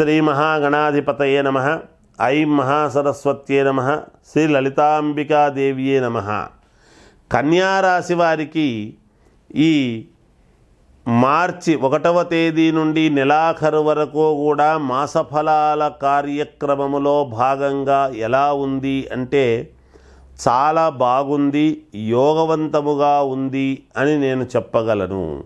శ్రీ మహాగణాధిపతయే నమ. ఐం మహాసరస్వత్యే నమ. శ్రీ లలితాంబికాదేవియే నమ. కన్యారాశి వారికి ఈ మార్చి ఒకటవ తేదీ నుండి నెలాఖరు వరకు కూడా మాసఫలాల కార్యక్రమములో భాగంగా ఎలా ఉంది అంటే చాలా బాగుంది యోగవంతముగా ఉంది అని నేను చెప్పగలను.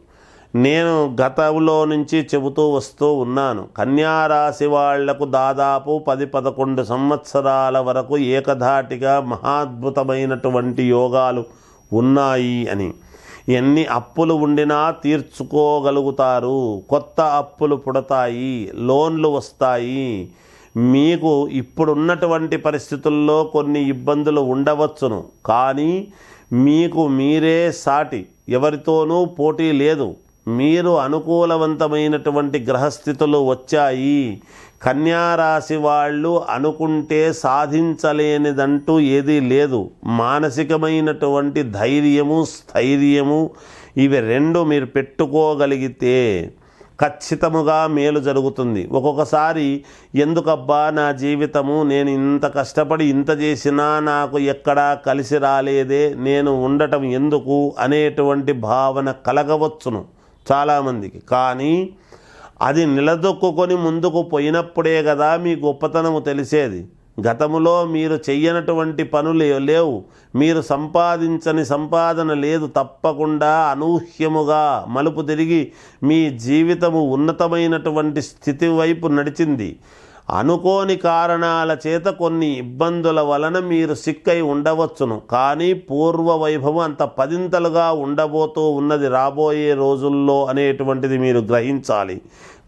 నేను గతంలో నుంచి చెబుతూ వస్తూ ఉన్నాను. కన్యారాశి వాళ్ళకు దాదాపు పది పదకొండు సంవత్సరాల వరకు ఏకధాటిగా మహాద్భుతమైనటువంటి యోగాలు ఉన్నాయి అని. ఎన్ని అప్పులు ఉండినా తీర్చుకోగలుగుతారు. కొత్త అప్పులు పుడతాయి లోన్లు వస్తాయి. మీకు ఇప్పుడున్నటువంటి పరిస్థితుల్లో కొన్ని ఇబ్బందులు ఉండవచ్చును. కానీ మీకు మీరే సాటి. ఎవరితోనూ పోటీ లేదు. మీరు అనుకూలవంతమైనటువంటి గ్రహస్థితులు వచ్చాయి. కన్యారాశి వాళ్ళు అనుకుంటే సాధించలేనిదంటూ ఏదీ లేదు. మానసికమైనటువంటి ధైర్యము స్థైర్యము ఇవి రెండు మీరు పెట్టుకోగలిగితే ఖచ్చితముగా మేలు జరుగుతుంది. ఒక్కొక్కసారి ఎందుకబ్బా నా జీవితము నేను ఇంత కష్టపడి ఇంత చేసినా నాకు ఎక్కడా కలిసి రాలేదే నేను ఉండటం ఎందుకు అనేటువంటి భావన కలగవచ్చును. చాలామందికి. కానీ అది నిలదొక్కుకొని ముందుకు పోయినప్పుడే కదా మీ గొప్పతనము తెలిసేది. గతములో మీరు చెయ్యనటువంటి పనులు లేవు. మీరు సంపాదించని సంపాదన లేదు. తప్పకుండా అనూహ్యముగా మలుపు తిరిగి మీ జీవితము ఉన్నతమైనటువంటి స్థితి వైపు నడిచింది. అనుకోని కారణాల చేత కొన్ని ఇబ్బందుల వలన మీరు సిక్కై ఉండవచ్చును. కానీ పూర్వ వైభవం అంత పదింతలుగా ఉండబోతూ ఉన్నది రాబోయే రోజుల్లో అనేటువంటిది మీరు గ్రహించాలి.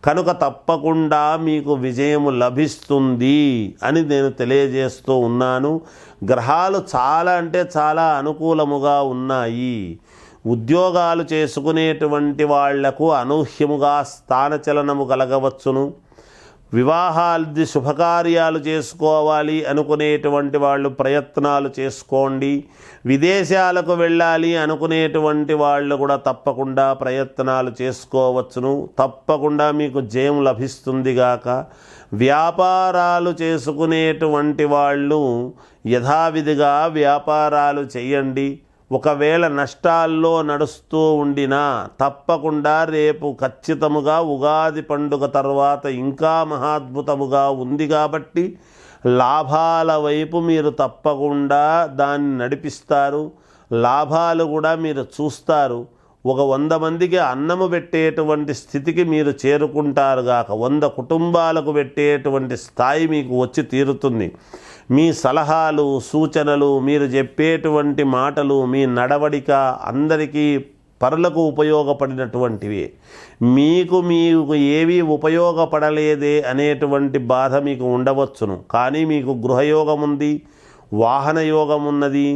కనుక తప్పకుండా మీకు విజయము లభిస్తుంది అని నేను తెలియజేస్తూ ఉన్నాను. గ్రహాలు చాలా అంటే చాలా అనుకూలముగా ఉన్నాయి. ఉద్యోగాలు చేసుకునేటువంటి వాళ్ళకు అనూహ్యముగా స్థానచలనము కలగవచ్చును. వివాహాది శుభకార్యాలు చేసుకోవాలి అనుకునేటువంటి వాళ్ళు ప్రయత్నాలు చేసుకోండి. విదేశాలకు వెళ్ళాలి అనుకునేటువంటి వాళ్ళు కూడా తప్పకుండా ప్రయత్నాలు చేసుకోవచ్చును. తప్పకుండా మీకు జయం లభిస్తుంది గాక. వ్యాపారాలు చేసుకునేటువంటి వాళ్ళు యథావిధిగా వ్యాపారాలు చేయండి. ఒకవేళ నష్టాల్లో నడుస్తూ ఉండినా తప్పకుండా రేపు ఖచ్చితముగా ఉగాది పండుగ తర్వాత ఇంకా మహాద్భుతముగా ఉంది కాబట్టి లాభాల వైపు మీరు తప్పకుండా దాన్ని నడిపిస్తారు. లాభాలు కూడా మీరు చూస్తారు. ఒక వంద మందికి అన్నము పెట్టేటువంటి స్థితికి మీరు చేరుకుంటారు గాక. వంద కుటుంబాలకు పెట్టేటువంటి స్థాయి మీకు వచ్చి తీరుతుంది. మీ సలహాలు సూచనలు మీరు చెప్పేటువంటి మాటలు మీ నడవడిక అందరికీ పరులకు ఉపయోగపడినటువంటివి. మీకు మీకు ఏవి ఉపయోగపడలేదే అనేటువంటి బాధ మీకు ఉండవచ్చును. కానీ మీకు గృహయోగం ఉంది వాహన యోగం ఉన్నది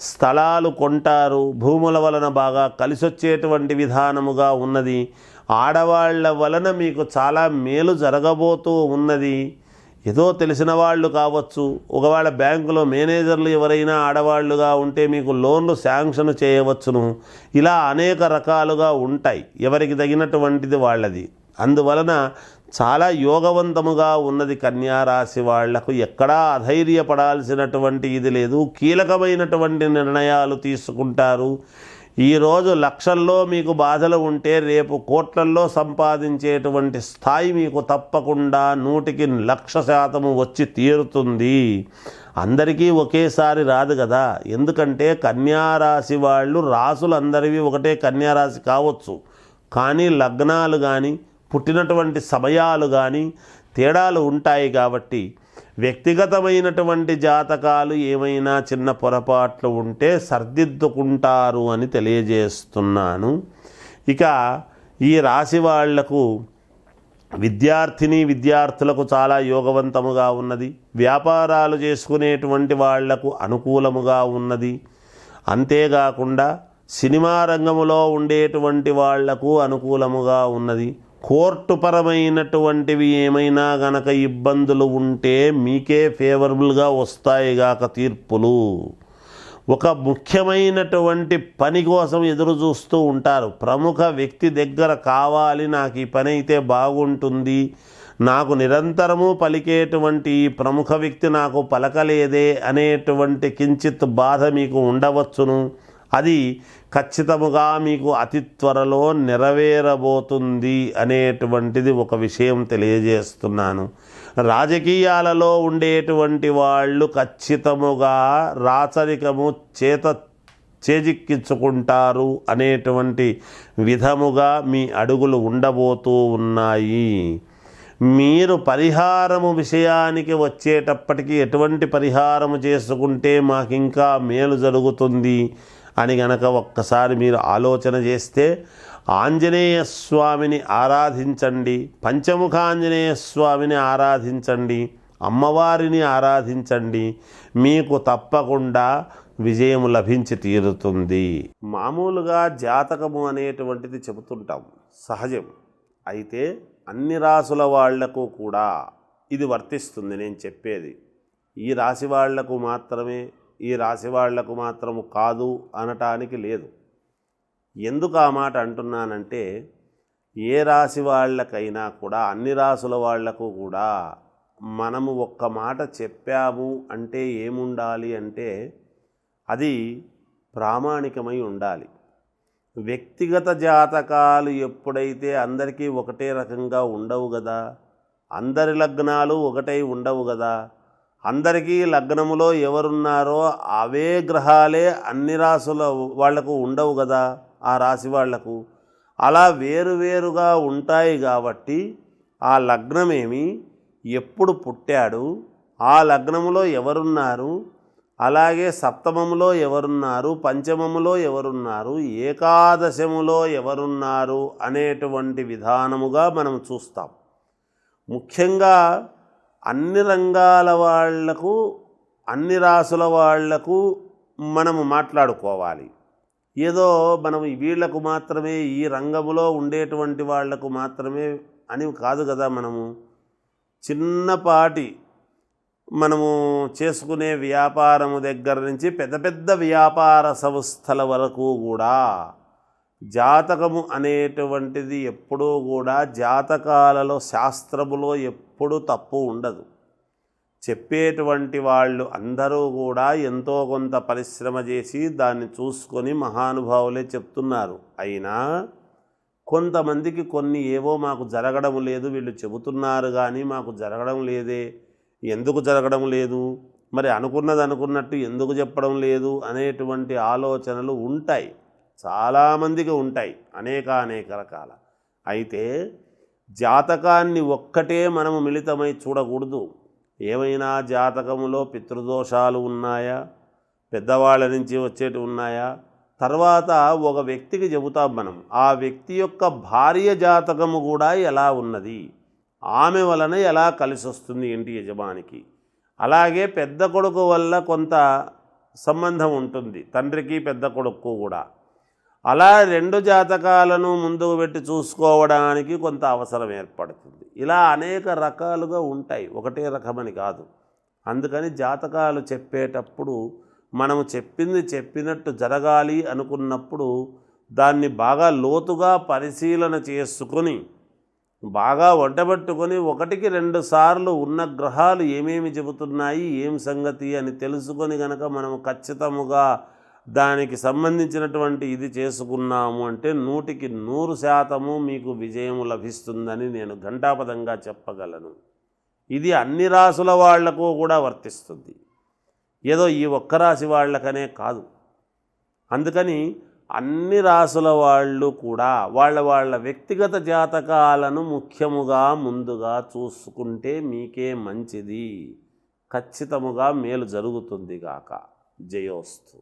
స్థలాలు కొంటారు భూముల వలన బాగా కలిసొచ్చేటువంటి విధానముగా ఉన్నది. ఆడవాళ్ళ వలన మీకు చాలా మేలు జరగబోతూ ఉన్నది. ఏదో తెలిసిన వాళ్ళు కావచ్చు. ఒకవేళ బ్యాంకులో మేనేజర్లు ఎవరైనా ఆడవాళ్ళుగా ఉంటే మీకు లోన్లు శాంక్షన్ చేయవచ్చును. ఇలా అనేక రకాలుగా ఉంటాయి. ఎవరికి తగినటువంటిది వాళ్ళది. అందువలన చాలా యోగవంతముగా ఉన్నది కన్యారాశి వాళ్ళకు ఎక్కడా అధైర్యపడాల్సినటువంటి ఇది లేదు. కీలకమైనటువంటి నిర్ణయాలు తీసుకుంటారు. ఈరోజు లక్షల్లో మీకు బాధలు ఉంటే రేపు కోట్లల్లో సంపాదించేటువంటి స్థాయి మీకు తప్పకుండా నూటికి లక్ష శాతము వచ్చి తీరుతుంది. అందరికీ ఒకేసారి రాదు కదా. ఎందుకంటే కన్యారాశి వాళ్ళు రాసులందరివి ఒకటే కన్యారాశి కావచ్చు. కానీ లగ్నాలు కానీ పుట్టినటువంటి సమయాలు కానీ తేడాలు ఉంటాయి కాబట్టి వ్యక్తిగతమైనటువంటి జాతకాలు ఏమైనా చిన్న పొరపాట్లు ఉంటే సర్దిద్దుకుంటారు అని తెలియజేస్తున్నాను. ఇక ఈ రాశి వాళ్ళకు విద్యార్థిని విద్యార్థులకు చాలా యోగవంతముగా ఉన్నది. వ్యాపారాలు చేసుకునేటువంటి వాళ్ళకు అనుకూలముగా ఉన్నది. అంతేకాకుండా సినిమా రంగములో ఉండేటువంటి వాళ్ళకు అనుకూలముగా ఉన్నది. కోర్టుపరమైనటువంటివి ఏమైనా గనక ఇబ్బందులు ఉంటే మీకే ఫేవరబుల్గా వస్తాయిగాక తీర్పులు. ఒక ముఖ్యమైనటువంటి పని కోసం ఎదురు చూస్తూ ఉంటారు. ప్రముఖ వ్యక్తి దగ్గర కావాలి నాకు ఈ పని అయితే బాగుంటుంది నాకు నిరంతరము పలికేటువంటి ఈ ప్రముఖ వ్యక్తి నాకు పలకలేదే అనేటువంటి కించిత్ బాధ మీకు ఉండవచ్చును. అది ఖచ్చితముగా మీకు అతి త్వరలో నెరవేరబోతుంది అనేటువంటిది ఒక విషయం తెలియజేస్తున్నాను. రాజకీయాలలో ఉండేటువంటి వాళ్ళు ఖచ్చితముగా రాచరికము చేత చేజిక్కించుకుంటారు అనేటువంటి విధముగా మీ అడుగులు ఉండబోతూ ఉన్నాయి. మీరు పరిహారము విషయానికి వచ్చేటప్పటికి ఎటువంటి పరిహారము చేసుకుంటే మాకు ఇంకా మేలు జరుగుతుంది? అని గనక ఒక్కసారి మీరు ఆలోచన చేస్తే ఆంజనేయ స్వామిని ఆరాధించండి పంచముఖ ఆంజనేయ స్వామిని ఆరాధించండి అమ్మవారిని ఆరాధించండి మీకు తప్పకుండా విజయం లభించి తీరుతుంది. మామూలుగా జాతకము అనేటువంటిది చెబుతుంటాం సహజం. అయితే అన్ని రాసుల వాళ్ళకు కూడా ఇది వర్తిస్తుంది నేను చెప్పేది. ఈ రాశి వాళ్ళకు మాత్రమే ఈ రాశి వాళ్ళకు మాత్రము కాదు అనటానికి లేదు. ఎందుకు ఆ మాట అంటున్నానంటే ఏ రాశి వాళ్ళకైనా కూడా అన్ని రాసుల వాళ్ళకు కూడా మనము ఒక్క మాట చెప్పాము అంటే ఏముండాలి అంటే అది ప్రామాణికమై ఉండాలి. వ్యక్తిగత జాతకాలు ఎప్పుడైతే అందరికీ ఒకటే రకంగా ఉండవు కదా అందరి లగ్నాలు ఒకటై ఉండవు కదా అందరికీ లగ్నములో ఎవరున్నారో అవే గ్రహాలే అన్ని రాసుల వాళ్ళకు ఉండవు కదా ఆ రాశి వాళ్ళకు. అలా వేరువేరుగా ఉంటాయి కాబట్టి ఆ లగ్నమేమి? ఎప్పుడు పుట్టాడు? ఆ లగ్నములో ఎవరున్నారు? అలాగే సప్తమములో ఎవరున్నారు? పంచమములో ఎవరున్నారు? ఏకాదశములో ఎవరున్నారు? అనేటువంటి విధానముగా మనం చూస్తాం. ముఖ్యంగా అన్ని రంగాల వాళ్ళకు అన్ని రాసుల వాళ్ళకు మనము మాట్లాడుకోవాలి. ఏదో మనం వీళ్ళకు మాత్రమే ఈ రంగములో ఉండేటువంటి వాళ్ళకు మాత్రమే అని కాదు కదా మనము. చిన్నపాటి మనము చేసుకునే వ్యాపారము దగ్గర నుంచి పెద్ద పెద్ద వ్యాపార సంస్థల వరకు కూడా జాతకము అనేటువంటిది ఎప్పుడూ కూడా జాతకాలలో శాస్త్రములో ఎప్పుడూ తప్పు ఉండదు. చెప్పేటువంటి వాళ్ళు అందరూ కూడా ఎంతో కొంత పరిశ్రమ చేసి దాన్ని చూసుకొని మహానుభావులే చెప్తున్నారు. అయినా కొంతమందికి కొన్ని ఏవో మాకు జరగడం లేదు వీళ్ళు చెబుతున్నారు కానీ మాకు జరగడం లేదే. ఎందుకు జరగడం లేదు? మరి అనుకున్నది అనుకున్నట్టు ఎందుకు చెప్పడం లేదు అనేటువంటి ఆలోచనలు ఉంటాయి. చాలామందికి ఉంటాయి అనేక అనేక రకాల. అయితే జాతకాన్ని ఒక్కటే మనము మిళితమై చూడకూడదు. ఏమైనా జాతకములో పితృదోషాలు ఉన్నాయా? పెద్దవాళ్ళ నుంచి వచ్చేటి ఉన్నాయా? తర్వాత ఒక వ్యక్తికి చెబుతాం మనం. ఆ వ్యక్తి యొక్క భార్య జాతకము కూడా ఎలా ఉన్నది? ఆమె వలన ఎలా కలిసి వస్తుంది ఇంటి యజమానికి? అలాగే పెద్ద కొడుకు వల్ల కొంత సంబంధం ఉంటుంది. తండ్రికి పెద్ద కొడుకు కూడా. అలా రెండు జాతకాలను ముందుకు పెట్టి చూసుకోవడానికి కొంత అవసరం ఏర్పడుతుంది. ఇలా అనేక రకాలుగా ఉంటాయి. ఒకటే రకమని కాదు. అందుకని జాతకాలు చెప్పేటప్పుడు మనము చెప్పింది చెప్పినట్టు జరగాలి అనుకున్నప్పుడు దాన్ని బాగా లోతుగా పరిశీలన చేసుకొని బాగా వంటబెట్టుకొని ఒకటికి రెండు సార్లు ఉన్న గ్రహాలు ఏమేమి చెబుతున్నాయి ఏం సంగతి అని తెలుసుకొని గనక మనము ఖచ్చితముగా దానికి సంబంధించినటువంటి ఇది చేసుకున్నాము అంటే నూటికి నూరు శాతము మీకు విజయం లభిస్తుందని నేను ఘంటాపదంగా చెప్పగలను. ఇది అన్ని రాసుల వాళ్ళకు కూడా వర్తిస్తుంది. ఏదో ఈ ఒక్క రాశి వాళ్ళకనే కాదు. అందుకని అన్ని రాసుల వాళ్ళు కూడా వాళ్ళ వాళ్ళ వ్యక్తిగత జాతకాలను ముఖ్యముగా ముందుగా చూసుకుంటే మీకే మంచిది. ఖచ్చితముగా మేలు జరుగుతుంది గాక. జయోస్తు.